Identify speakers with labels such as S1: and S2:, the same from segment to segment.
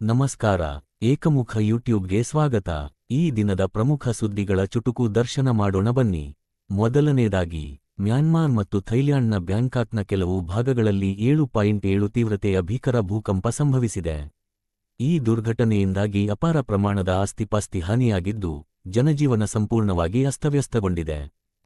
S1: ನಮಸ್ಕಾರ, ಏಕಮುಖ ಯೂಟ್ಯೂಬ್ಗೆ ಸ್ವಾಗತ. ಈ ದಿನದ ಪ್ರಮುಖ ಸುದ್ದಿಗಳ ಚುಟುಕು ದರ್ಶನ ಮಾಡೋಣ ಬನ್ನಿ. ಮೊದಲನೇದಾಗಿ, ಮ್ಯಾನ್ಮಾರ್ ಮತ್ತು ಥೈಲ್ಯಾಂಡ್ನ ಬ್ಯಾಂಕಾಕ್ನ ಕೆಲವು ಭಾಗಗಳಲ್ಲಿ ಏಳು ಪಾಯಿಂಟ್ ಏಳು ತೀವ್ರತೆಯ ಭೀಕರ ಭೂಕಂಪ ಸಂಭವಿಸಿದೆ. ಈ ದುರ್ಘಟನೆಯಿಂದಾಗಿ ಅಪಾರ ಪ್ರಮಾಣದ ಆಸ್ತಿಪಾಸ್ತಿ ಹಾನಿಯಾಗಿದ್ದು, ಜನಜೀವನ ಸಂಪೂರ್ಣವಾಗಿ ಅಸ್ತವ್ಯಸ್ತಗೊಂಡಿದೆ.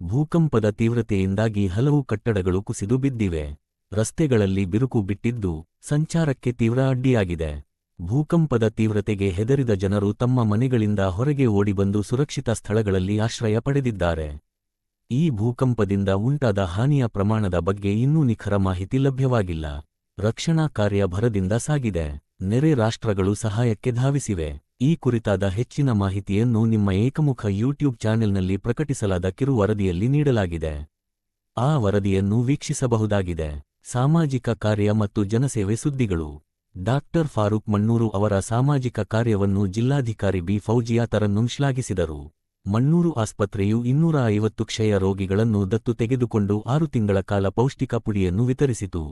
S1: ಭೂಕಂಪದ ತೀವ್ರತೆಯಿಂದಾಗಿ ಹಲವು ಕಟ್ಟಡಗಳು ಕುಸಿದು ಬಿದ್ದಿವೆ. ರಸ್ತೆಗಳಲ್ಲಿ ಬಿರುಕು ಬಿಟ್ಟಿದ್ದು, ಸಂಚಾರಕ್ಕೆ ತೀವ್ರ ಅಡ್ಡಿಯಾಗಿದೆ. ಭೂಕಂಪದ ತೀವ್ರತೆಗೆ ಹೆದರಿದ ಜನರು ತಮ್ಮ ಮನೆಗಳಿಂದ ಹೊರಗೆ ಓಡಿಬಂದು ಸುರಕ್ಷಿತ ಸ್ಥಳಗಳಲ್ಲಿ ಆಶ್ರಯ ಪಡೆದಿದ್ದಾರೆ. ಈ ಭೂಕಂಪದಿಂದ ಉಂಟಾದ ಹಾನಿಯ ಪ್ರಮಾಣದ ಬಗ್ಗೆ ಇನ್ನೂ ನಿಖರ ಮಾಹಿತಿ ಲಭ್ಯವಾಗಿಲ್ಲ. ರಕ್ಷಣಾ ಕಾರ್ಯ ಭರದಿಂದ ಸಾಗಿದೆ. ನೆರೆ ರಾಷ್ಟ್ರಗಳು ಸಹಾಯಕ್ಕೆ ಧಾವಿಸಿವೆ. ಈ ಕುರಿತಾದ ಹೆಚ್ಚಿನ ಮಾಹಿತಿಯನ್ನು ನಿಮ್ಮ ಏಕಮುಖ ಯೂಟ್ಯೂಬ್ ಚಾನೆಲ್ನಲ್ಲಿ ಪ್ರಕಟಿಸಲಾದ ಕಿರು ವರದಿಯಲ್ಲಿ ನೀಡಲಾಗಿದೆ. ಆ ವರದಿಯನ್ನು ವೀಕ್ಷಿಸಬಹುದಾಗಿದೆ. ಸಾಮಾಜಿಕ ಕಾರ್ಯ ಮತ್ತು ಜನಸೇವೆ ಸುದ್ದಿಗಳು. ಡಾಕ್ಟರ್ ಫಾರೂಕ್ ಮಣ್ಣೂರು ಅವರ ಸಾಮಾಜಿಕ ಕಾರ್ಯವನ್ನು ಜಿಲ್ಲಾಧಿಕಾರಿ ಬಿ ಫೌಜಿಯಾ ತರನ್ನು ಶ್ಲಾಘಿಸಿದರು ಮಣ್ಣೂರು ಆಸ್ಪತ್ರೆಯು ಇನ್ನೂರ ಐವತ್ತು ಕ್ಷಯ ರೋಗಿಗಳನ್ನು ದತ್ತು ತೆಗೆದುಕೊಂಡು ಆರು ತಿಂಗಳ ಕಾಲ ಪೌಷ್ಟಿಕ ಪುಡಿಯನ್ನು ವಿತರಿಸಿತು.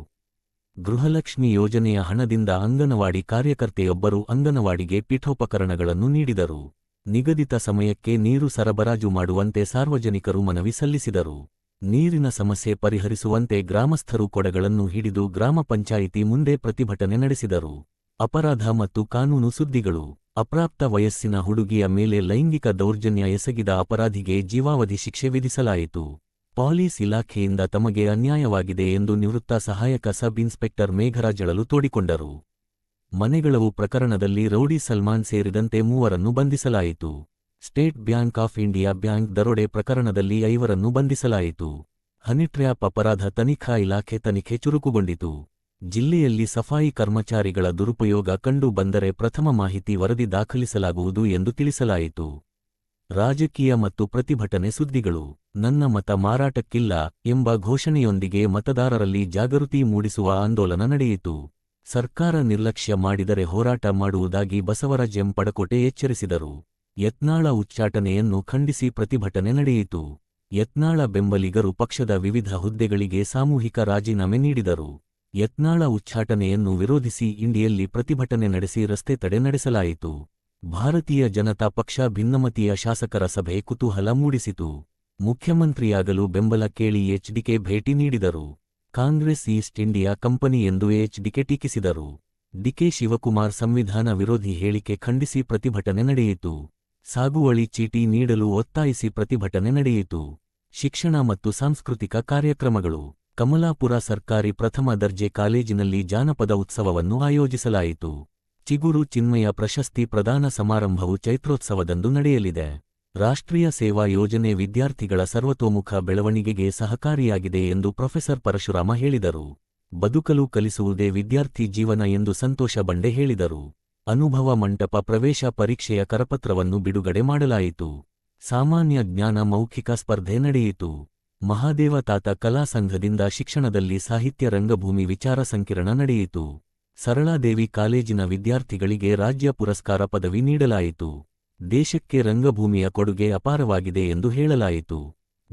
S1: ಗೃಹಲಕ್ಷ್ಮಿ ಯೋಜನೆಯ ಹಣದಿಂದ ಅಂಗನವಾಡಿ ಕಾರ್ಯಕರ್ತೆಯೊಬ್ಬರು ಅಂಗನವಾಡಿಗೆ ಪೀಠೋಪಕರಣಗಳನ್ನು ನೀಡಿದರು. ನಿಗದಿತ ಸಮಯಕ್ಕೆ ನೀರು ಸರಬರಾಜು ಮಾಡುವಂತೆ ಸಾರ್ವಜನಿಕರು ಮನವಿ ಸಲ್ಲಿಸಿದರು. ನೀರಿನ ಸಮಸ್ಯೆ ಪರಿಹರಿಸುವಂತೆ ಗ್ರಾಮಸ್ಥರು ಕೊಡಗಳನ್ನು ಹಿಡಿದು ಗ್ರಾಮ ಪಂಚಾಯಿತಿ ಮುಂದೆ ಪ್ರತಿಭಟನೆ ನಡೆಸಿದರು. ಅಪರಾಧ ಮತ್ತು ಕಾನೂನು ಸುದ್ದಿಗಳು. ಅಪ್ರಾಪ್ತ ವಯಸ್ಸಿನ ಹುಡುಗಿಯ ಮೇಲೆ ಲೈಂಗಿಕ ದೌರ್ಜನ್ಯ ಎಸಗಿದ ಅಪರಾಧಿಗೆ ಜೀವಾವಧಿ ಶಿಕ್ಷೆ ವಿಧಿಸಲಾಯಿತು. ಪಾಲೀಸ್ ಇಲಾಖೆಯಿಂದ ತಮಗೆ ಅನ್ಯಾಯವಾಗಿದೆ ಎಂದು ನಿವೃತ್ತ ಸಹಾಯಕ ಸಬ್ ಇನ್ಸ್ಪೆಕ್ಟರ್ ಮೇಘರಾಜಳಲು ತೋಡಿಕೊಂಡರು. ಮನೆಗಳವು ಪ್ರಕರಣದಲ್ಲಿ ರೌಡಿ ಸಲ್ಮಾನ್ ಸೇರಿದಂತೆ ಮೂವರನ್ನು ಬಂಧಿಸಲಾಯಿತು. State Bank of India bank ದರೋಡೆ ಪ್ರಕರಣದಲ್ಲಿ ಐವರನ್ನು ಬಂಧಿಸಲಾಯಿತು. ಹನಿಟ್ರ್ಯಾಪ್ ಅಪರಾಧ ತನಿಖಾ ಇಲಾಖೆ ತನಿಖೆ ಚುರುಕುಗೊಂಡಿತು. ಜಿಲ್ಲೆಯಲ್ಲಿ ಸಫಾಯಿ ಕರ್ಮಚಾರಿಗಳ ದುರುಪಯೋಗ ಕಂಡು ಬಂದರೆ ಪ್ರಥಮ ಮಾಹಿತಿ ವರದಿ ದಾಖಲಿಸಲಾಗುವುದು ಎಂದು ತಿಳಿಸಲಾಯಿತು. ರಾಜಕೀಯ ಮತ್ತು ಪ್ರತಿಭಟನೆ ಸುದ್ದಿಗಳು. ನನ್ನ ಮತ ಮಾರಾಟಕ್ಕಿಲ್ಲ ಎಂಬ ಘೋಷಣೆಯೊಂದಿಗೆ ಮತದಾರರಲ್ಲಿ ಜಾಗೃತಿ ಮೂಡಿಸುವ ಆಂದೋಲನ ನಡೆಯಿತು. ಸರ್ಕಾರ ನಿರ್ಲಕ್ಷ್ಯ ಮಾಡಿದರೆ ಹೋರಾಟ ಮಾಡುವುದಾಗಿ ಬಸವರಾಜ್ ಎಂ. ಪಡಕೋಟೆ ಎಚ್ಚರಿಸಿದರು. ಯತ್ನಾಳ ಉಚ್ಚಾಟನೆಯನ್ನು ಖಂಡಿಸಿ ಪ್ರತಿಭಟನೆ ನಡೆಯಿತು. ಯತ್ನಾಳ ಬೆಂಬಲಿಗರು ಪಕ್ಷದ ವಿವಿಧ ಹುದ್ದೆಗಳಿಗೆ ಸಾಮೂಹಿಕ ರಾಜೀನಾಮೆ ನೀಡಿದರು. ಯತ್ನಾಳ ಉಚ್ಚಾಟನೆಯನ್ನು ವಿರೋಧಿಸಿ ಇಂಡಿಯಲ್ಲಿ ಪ್ರತಿಭಟನೆ ನಡೆಸಿ ರಸ್ತೆ ತಡೆ ನಡೆಸಲಾಯಿತು. ಭಾರತೀಯ ಜನತಾ ಪಕ್ಷ ಭಿನ್ನಮತೀಯ ಶಾಸಕರ ಸಭೆ ಕುತೂಹಲ ಮೂಡಿಸಿತು. ಮುಖ್ಯಮಂತ್ರಿಯಾಗಲು ಬೆಂಬಲ ಕೇಳಿ ಎಚ್ಡಿಕೆ ಭೇಟಿ ನೀಡಿದರು. ಕಾಂಗ್ರೆಸ್ ಈಸ್ಟ್ ಇಂಡಿಯಾ ಕಂಪನಿ ಎಂದು ಎಚ್ಡಿಕೆ ಟೀಕಿಸಿದರು. ಡಿಕೆ ಶಿವಕುಮಾರ್ ಸಂವಿಧಾನ ವಿರೋಧಿ ಹೇಳಿಕೆ ಖಂಡಿಸಿ ಪ್ರತಿಭಟನೆ ನಡೆಯಿತು. ಸಾಗುವಳಿ ಚೀಟಿ ನೀಡಲು ಒತ್ತಾಯಿಸಿ ಪ್ರತಿಭಟನೆ ನಡೆಯಿತು. ಶಿಕ್ಷಣ ಮತ್ತು ಸಾಂಸ್ಕೃತಿಕ ಕಾರ್ಯಕ್ರಮಗಳು. ಕಮಲಾಪುರ ಸರ್ಕಾರಿ ಪ್ರಥಮ ದರ್ಜೆ ಕಾಲೇಜಿನಲ್ಲಿ ಜಾನಪದ ಉತ್ಸವವನ್ನು ಆಯೋಜಿಸಲಾಯಿತು. ಚಿಗುರು ಚಿನ್ಮಯ ಪ್ರಶಸ್ತಿ ಪ್ರದಾನ ಸಮಾರಂಭವು ಚೈತ್ರೋತ್ಸವದಂದು ನಡೆಯಲಿದೆ. ರಾಷ್ಟ್ರೀಯ ಸೇವಾ ಯೋಜನೆ ವಿದ್ಯಾರ್ಥಿಗಳ ಸರ್ವತೋಮುಖ ಬೆಳವಣಿಗೆಗೆ ಸಹಕಾರಿಯಾಗಿದೆ ಎಂದು ಪ್ರೊಫೆಸರ್ ಪರಶುರಾಮ ಹೇಳಿದರು. ಬದುಕಲು ಕಲಿಸುವುದೇ ವಿದ್ಯಾರ್ಥಿ ಜೀವನ ಎಂದು ಸಂತೋಷ ಬಂಡೆ ಹೇಳಿದರು. ಅನುಭವ ಮಂಟಪ ಪ್ರವೇಶ ಪರೀಕ್ಷೆಯ ಕರಪತ್ರವನ್ನು ಬಿಡುಗಡೆ ಮಾಡಲಾಯಿತು. ಸಾಮಾನ್ಯ ಜ್ಞಾನ ಮೌಖಿಕ ಸ್ಪರ್ಧೆ ನಡೆಯಿತು. ಮಹಾದೇವತಾತ ಕಲಾ ಸಂಘದಿಂದ ಶಿಕ್ಷಣದಲ್ಲಿ ಸಾಹಿತ್ಯ ರಂಗಭೂಮಿ ವಿಚಾರ ಸಂಕಿರಣ ನಡೆಯಿತು. ಸರಳಾದೇವಿ ಕಾಲೇಜಿನ ವಿದ್ಯಾರ್ಥಿಗಳಿಗೆ ರಾಜ್ಯ ಪುರಸ್ಕಾರ ಪದವಿ ನೀಡಲಾಯಿತು. ದೇಶಕ್ಕೆ ರಂಗಭೂಮಿಯ ಕೊಡುಗೆ ಅಪಾರವಾಗಿದೆ ಎಂದು ಹೇಳಲಾಯಿತು.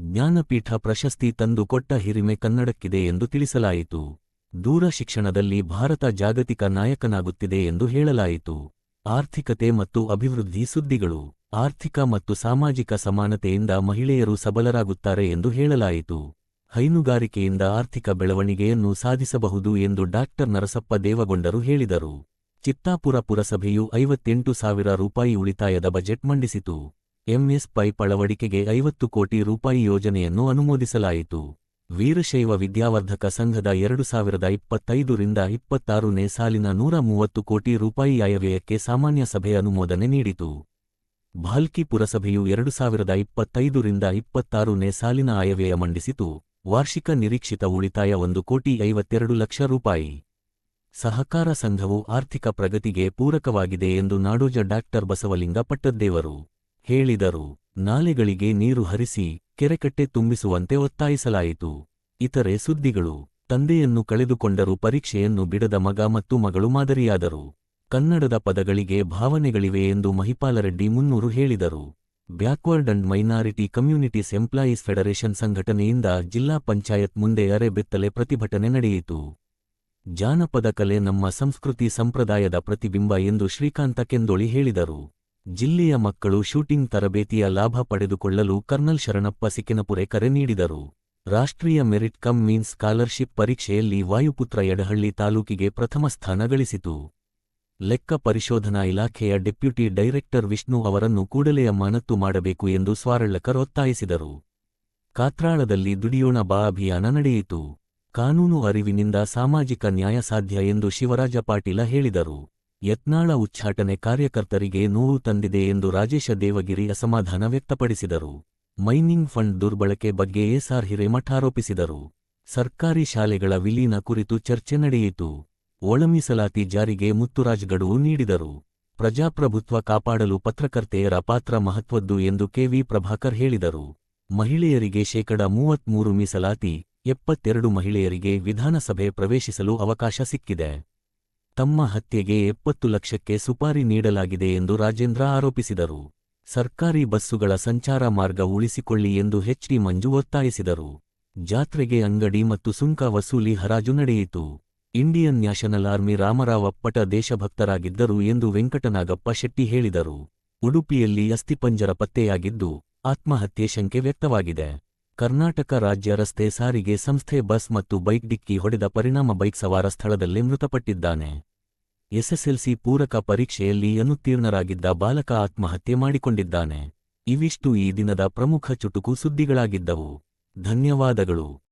S1: ಜ್ಞಾನಪೀಠ ಪ್ರಶಸ್ತಿ ತಂದು ಕೊಟ್ಟ ಹಿರಿಮೆ ಕನ್ನಡಕ್ಕಿದೆ ಎಂದು ತಿಳಿಸಲಾಯಿತು. ದೂರ ಶಿಕ್ಷಣದಲ್ಲಿ ಭಾರತ ಜಾಗತಿಕ ನಾಯಕನಾಗುತ್ತಿದೆ ಎಂದು ಹೇಳಲಾಯಿತು. ಆರ್ಥಿಕತೆ ಮತ್ತು ಅಭಿವೃದ್ಧಿ ಸುದ್ದಿಗಳು, ಆರ್ಥಿಕ ಮತ್ತು ಸಾಮಾಜಿಕ ಸಮಾನತೆಯಿಂದ ಮಹಿಳೆಯರು ಸಬಲರಾಗುತ್ತಾರೆ ಎಂದು ಹೇಳಲಾಯಿತು. ಹೈನುಗಾರಿಕೆಯಿಂದ ಆರ್ಥಿಕ ಬೆಳವಣಿಗೆಯನ್ನು ಸಾಧಿಸಬಹುದು ಎಂದು ಡಾಕ್ಟರ್ ನರಸಪ್ಪ ದೇವಗೊಂಡರು ಹೇಳಿದರು. ಚಿತ್ತಾಪುರ ಪುರಸಭೆಯು ಐವತ್ತೆಂಟು ಸಾವಿರ ರೂಪಾಯಿ ಉಳಿತಾಯದ ಬಜೆಟ್ ಮಂಡಿಸಿತು. ಎಂಎಸ್ ಪೈಪ್ ಅಳವಡಿಕೆಗೆ ಐವತ್ತು ಕೋಟಿ ರೂಪಾಯಿ ಯೋಜನೆಯನ್ನು ಅನುಮೋದಿಸಲಾಯಿತು. ವೀರಶೈವ ವಿದ್ಯಾವರ್ಧಕ ಸಂಘದ ಎರಡು ಸಾವಿರದ ಇಪ್ಪತ್ತೈದರಿಂದ ಇಪ್ಪತ್ತಾರನೇ ಸಾಲಿನ ನೂರ ಮೂವತ್ತು ಕೋಟಿ ರೂಪಾಯಿ ಆಯವ್ಯಯಕ್ಕೆ ಸಾಮಾನ್ಯ ಸಭೆ ಅನುಮೋದನೆ ನೀಡಿತು. ಭಾಲ್ಕಿ ಪುರಸಭೆಯು ಎರಡು ಸಾವಿರದ ಇಪ್ಪತ್ತೈದರಿಂದ ಇಪ್ಪತ್ತಾರನೇ ಸಾಲಿನ ಆಯವ್ಯಯ ಮಂಡಿಸಿತು. ವಾರ್ಷಿಕ ನಿರೀಕ್ಷಿತ ಉಳಿತಾಯ ಒಂದು ಕೋಟಿ ಐವತ್ತೆರಡು ಲಕ್ಷ ರೂಪಾಯಿ. ಸಹಕಾರ ಸಂಘವು ಆರ್ಥಿಕ ಪ್ರಗತಿಗೆ ಪೂರಕವಾಗಿದೆ ಎಂದು ನಾಡೋಜ ಡಾಕ್ಟರ್ ಬಸವಲಿಂಗ ಪಟ್ಟದ್ದೇವರು ಹೇಳಿದರು. ನಾಲೆಗಳಿಗೆ ನೀರು ಹರಿಸಿ ಕೆರೆಕಟ್ಟೆ ತುಂಬಿಸುವಂತೆ ಒತ್ತಾಯಿಸಲಾಯಿತು. ಇತರೆ ಸುದ್ದಿಗಳು, ತಂದೆಯನ್ನು ಕಳೆದುಕೊಂಡರೂ ಪರೀಕ್ಷೆಯನ್ನು ಬಿಡದ ಮಗ ಮತ್ತು ಮಗಳು ಮಾದರಿಯಾದರು. ಕನ್ನಡದ ಪದಗಳಿಗೆ ಭಾವನೆಗಳಿವೆ ಎಂದು ಮಹಿಪಾಲರೆಡ್ಡಿ ಮುನ್ನೂರು ಹೇಳಿದರು. Backward and minority communities employees federation ಸಂಘಟನೆಯಿಂದ ಜಿಲ್ಲಾ ಪಂಚಾಯತ್ ಮುಂದೆ ಅರೆಬೆತ್ತಲೆ ಪ್ರತಿಭಟನೆ ನಡೆಯಿತು. ಜಾನಪದ ಕಲೆ ನಮ್ಮ ಸಂಸ್ಕೃತಿ ಸಂಪ್ರದಾಯದ ಪ್ರತಿಬಿಂಬ ಎಂದು ಶ್ರೀಕಾಂತ ಕೆಂದೋಳಿ ಹೇಳಿದರು. ಜಿಲ್ಲೆಯ ಮಕ್ಕಳು ಶೂಟಿಂಗ್ ತರಬೇತಿಯ ಲಾಭ ಪಡೆದುಕೊಳ್ಳಲು ಕರ್ನಲ್ ಶರಣಪ್ಪ ಸಿಕ್ಕಿನಪುರೆ ಕರೆ ನೀಡಿದರು. ರಾಷ್ಟ್ರೀಯ ಮೆರಿಟ್ ಕಮ್ ಮೀನ್ಸ್ ಸ್ಕಾಲರ್ಶಿಪ್ ಪರೀಕ್ಷೆಯಲ್ಲಿ ವಾಯುಪುತ್ರ ಯಡಹಳ್ಳಿ ತಾಲೂಕಿಗೆ ಪ್ರಥಮ ಸ್ಥಾನ ಗಳಿಸಿತು. ಲೆಕ್ಕ ಪರಿಶೋಧನಾ ಇಲಾಖೆಯ ಡೆಪ್ಯೂಟಿ ಡೈರೆಕ್ಟರ್ ವಿಷ್ಣು ಅವರನ್ನು ಕೂಡಲೇ ಅಮಾನತ್ತು ಮಾಡಬೇಕು ಎಂದು ಸ್ವಾರಳ್ಳಕರ್ ಒತ್ತಾಯಿಸಿದರು. ಕಾತ್ರಾಳದಲ್ಲಿ ದುಡಿಯೋಣ ಬಾ ಅಭಿಯಾನ ನಡೆಯಿತು. ಕಾನೂನು ಅರಿವಿನಿಂದ ಸಾಮಾಜಿಕ ನ್ಯಾಯ ಸಾಧ್ಯ ಎಂದು ಶಿವರಾಜ ಪಾಟೀಲ ಹೇಳಿದರು. ಯತ್ನಾಳ ಉಚ್ಚಾಟನೆ ಕಾರ್ಯಕರ್ತರಿಗೆ ನೋವು ತಂದಿದೆ ಎಂದು ರಾಜೇಶ ದೇವಗಿರಿ ಅಸಮಾಧಾನ ವ್ಯಕ್ತಪಡಿಸಿದರು. ಮೈನಿಂಗ್ ಫಂಡ್ ದುರ್ಬಳಕೆ ಬಗ್ಗೆ ಎಸ್ಆರ್ ಹಿರೇಮಠ ಆರೋಪಿಸಿದರು. ಸರ್ಕಾರಿ ಶಾಲೆಗಳ ವಿಲೀನ ಕುರಿತು ಚರ್ಚೆ ನಡೆಯಿತು. ಒಳಮೀಸಲಾತಿ ಜಾರಿಗೆ ಮುತ್ತುರಾಜ್ ಗಡುವು ನೀಡಿದರು. ಪ್ರಜಾಪ್ರಭುತ್ವ ಕಾಪಾಡಲು ಪತ್ರಕರ್ತೆಯರ ಪಾತ್ರ ಮಹತ್ವದ್ದು ಎಂದು ಕೆವಿ ಪ್ರಭಾಕರ್ ಹೇಳಿದರು. ಮಹಿಳೆಯರಿಗೆ ಶೇಕಡ ಮೂವತ್ಮೂರು ಮೀಸಲಾತಿ, ಎಪ್ಪತ್ತೆರಡು ಮಹಿಳೆಯರಿಗೆ ವಿಧಾನಸಭೆ ಪ್ರವೇಶಿಸಲು ಅವಕಾಶ ಸಿಕ್ಕಿದೆ. ತಮ್ಮ ಹತ್ಯೆಗೆ ಎಪ್ಪತ್ತು ಲಕ್ಷಕ್ಕೆ ಸುಪಾರಿ ನೀಡಲಾಗಿದೆ ಎಂದು ರಾಜೇಂದ್ರ ಆರೋಪಿಸಿದರು. ಸರ್ಕಾರಿ ಬಸ್ಸುಗಳ ಸಂಚಾರ ಮಾರ್ಗ ಉಳಿಸಿಕೊಳ್ಳಿ ಎಂದು ಎಚ್ಡಿ ಮಂಜು ಒತ್ತಾಯಿಸಿದರು. ಜಾತ್ರೆಗೆ ಅಂಗಡಿ ಮತ್ತು ಸುಂಕ ವಸೂಲಿ ಹರಾಜು ನಡೆಯಿತು. ಇಂಡಿಯನ್ ನ್ಯಾಷನಲ್ ಆರ್ಮಿ ರಾಮರಾವ್ ಅಪ್ಪಟ ದೇಶಭಕ್ತರಾಗಿದ್ದರು ಎಂದು ವೆಂಕಟನಾಗಪ್ಪ ಶೆಟ್ಟಿ ಹೇಳಿದರು. ಉಡುಪಿಯಲ್ಲಿ ಅಸ್ಥಿಪಂಜರ ಪತ್ತೆಯಾಗಿದ್ದು, ಆತ್ಮಹತ್ಯೆ ಶಂಕೆ ವ್ಯಕ್ತವಾಗಿದೆ. ಕರ್ನಾಟಕ ರಾಜ್ಯ ರಸ್ತೆ ಸಾರಿಗೆ ಸಂಸ್ಥೆ ಬಸ್ ಮತ್ತು ಬೈಕ್ ಡಿಕ್ಕಿ ಹೊಡೆದ ಪರಿಣಾಮ ಬೈಕ್ ಸವಾರ ಸ್ಥಳದಲ್ಲೇ ಮೃತಪಟ್ಟಿದ್ದಾನೆ. ಎಸ್ಎಸ್ಎಲ್ಸಿ ಪೂರಕ ಪರೀಕ್ಷೆಯಲ್ಲಿ ಅನುತ್ತೀರ್ಣರಾಗಿದ್ದ ಬಾಲಕ ಆತ್ಮಹತ್ಯೆ ಮಾಡಿಕೊಂಡಿದ್ದಾನೆ. ಇವಿಷ್ಟು ಈ ದಿನದ ಪ್ರಮುಖ ಚುಟುಕು ಸುದ್ದಿಗಳಾಗಿದ್ದವು. ಧನ್ಯವಾದಗಳು.